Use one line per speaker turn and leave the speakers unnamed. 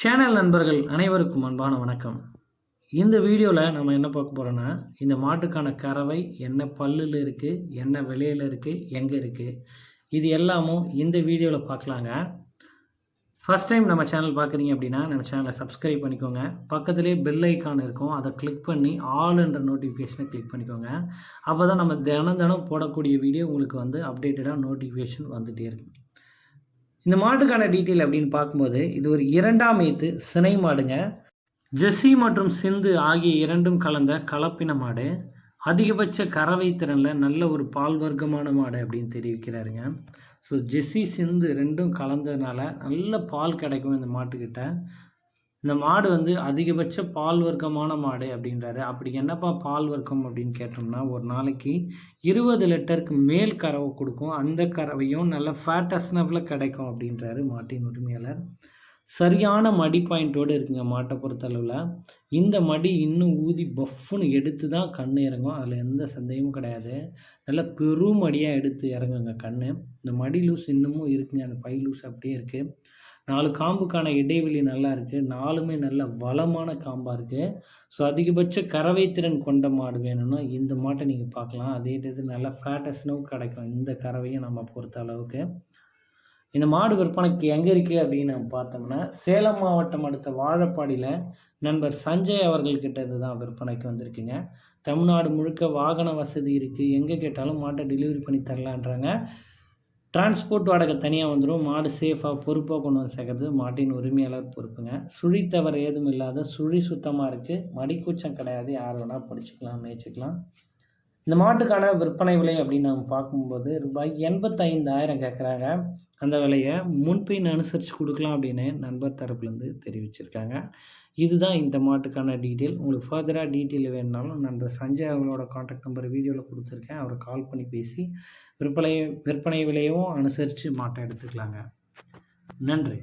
Channel நண்பர்கள் அனைவருக்கும் அன்பான வணக்கம். இந்த வீடியோவில் நம்ம என்ன பார்க்க போகிறோன்னா இந்த மாட்டுக்கான கறவை என்ன பல்லில் இருக்குது என்ன விலையில் இருக்குது எங்கே இருக்குது இது எல்லாமும் இந்த வீடியோவில் பார்க்கலாங்க. ஃபஸ்ட் டைம் நம்ம சேனல் பார்க்குறீங்க அப்படின்னா நம்ம சேனலை சப்ஸ்கிரைப் பண்ணிக்கோங்க. பக்கத்துலேயே பெல் ஐக்கான் இருக்கும். அதை கிளிக் பண்ணி ஆளுன்ற நோட்டிஃபிகேஷனை கிளிக் பண்ணிக்கோங்க. அப்போ தான் நம்ம தினம் தினம் போடக்கூடிய வீடியோ உங்களுக்கு வந்து அப்டேட்டடாக நோட்டிஃபிகேஷன் வந்துகிட்டே இருக்கும். இந்த மாட்டுக்கான டீட்டெயில் அப்படின்னு பார்க்கும்போது இது ஒரு இரண்டாம் ஈத்து சினை மாடுங்க. ஜெஸ்ஸி மற்றும் சிந்து ஆகிய இரண்டும் கலந்த கலப்பின மாடு. அதிகபட்ச கறவை திறனில் நல்ல ஒரு பால் வர்க்கமான மாடு அப்படின்னு தெரிவிக்கிறாருங்க. ஸோ ஜெஸ்ஸி சிந்து ரெண்டும் கலந்ததுனால நல்ல பால் கிடைக்கும் இந்த மாட்டுக்கிட்ட. இந்த மாடு வந்து அதிகபட்ச பால் வர்க்கமான மாடு அப்படின்றாரு. அப்படி என்னப்பா பால் வர்க்கம் அப்படின்னு கேட்டோம்னா ஒரு நாளைக்கு இருபது லிட்டருக்கு மேல் கறவை கொடுக்கும். அந்த கறவையும் நல்ல ஃபேட்டஸ்னஃபில் கிடைக்கும் அப்படின்றாரு மாட்டின் உரிமையாளர். சரியான மடி பாயிண்ட்டோடு இருக்குங்க மாட்டை பொறுத்தளவில். இந்த மடி இன்னும் ஊதி பஃப்னு எடுத்து தான் கண் இறங்கும். அதில் எந்த சந்தேகமும் கிடையாது. நல்ல பெரும் மடியாக எடுத்து இறங்குங்க கண் இந்த மடி லூஸ் இன்னமும் இருக்குங்க. அந்த பை லூஸ் அப்படியே இருக்குது நாலு காம்புக்கான இடைவெளி நல்லா இருக்குது நாலுமே நல்ல வளமான காம்பாக இருக்குது ஸோ அதிகபட்ச கறவை திறன் கொண்ட மாடு வேணும்னா இந்த மாட்டை நீங்கள் பார்க்கலாம். அதே இது நல்ல ஃபேட்டஸ்னும் கிடைக்கும் இந்த கறவையும் நம்ம பொறுத்த அளவுக்கு. இந்த மாடு விற்பனைக்கு எங்கே இருக்குது அப்படின்னு பார்த்தோம்னா சேலம் மாவட்டம் அடுத்த வாழப்பாடியில் நண்பர் சஞ்சய் அவர்கள்கிட்ட இருந்து தான் விற்பனைக்கு வந்திருக்குங்க. தமிழ்நாடு முழுக்க வாகன வசதி இருக்குது எங்கே கேட்டாலும் மாட்டை டெலிவரி பண்ணி தரலான்றாங்க. டிரான்ஸ்போர்ட் வாடகை தனியாக வந்துடும் மாடு சேஃபாக பொறுப்பாக கொண்டு வந்து சேர்க்கறது மாட்டின் உரிமையாளர் பொறுப்புங்க. சுழி தவறு ஏதும் இல்லாத சுழி சுத்தமாக இருக்குது மடிக்கூச்சம் கிடையாது. யார் வேணால் படிச்சுக்கலாம் மேய்ச்சிக்கலாம். இந்த மாட்டுக்கான விற்பனை விலை அப்படின்னு நம்ம பார்க்கும்போது ரூபாய் எண்பத்தைந்தாயிரம் கேட்குறாங்க அந்த விலையை முன்பின் அனுசரித்து கொடுக்கலாம் அப்படின்னு நண்பர் தரப்புலேருந்து தெரிவிச்சிருக்காங்க. இதுதான் இந்த மாட்டுக்கான டீட்டெயில். உங்களுக்கு ஃபர்தராக டீட்டெயில் வேணுனாலும் நண்பர் சஞ்சய் அவங்களோட காண்டாக்ட் நம்பர் வீடியோவில் கொடுத்துருக்கேன். அவரை கால் பண்ணி பேசி விற்பனை விற்பனை விலையவும் அனுசரித்து மாட்டை எடுத்துக்கலாங்க. நன்றி.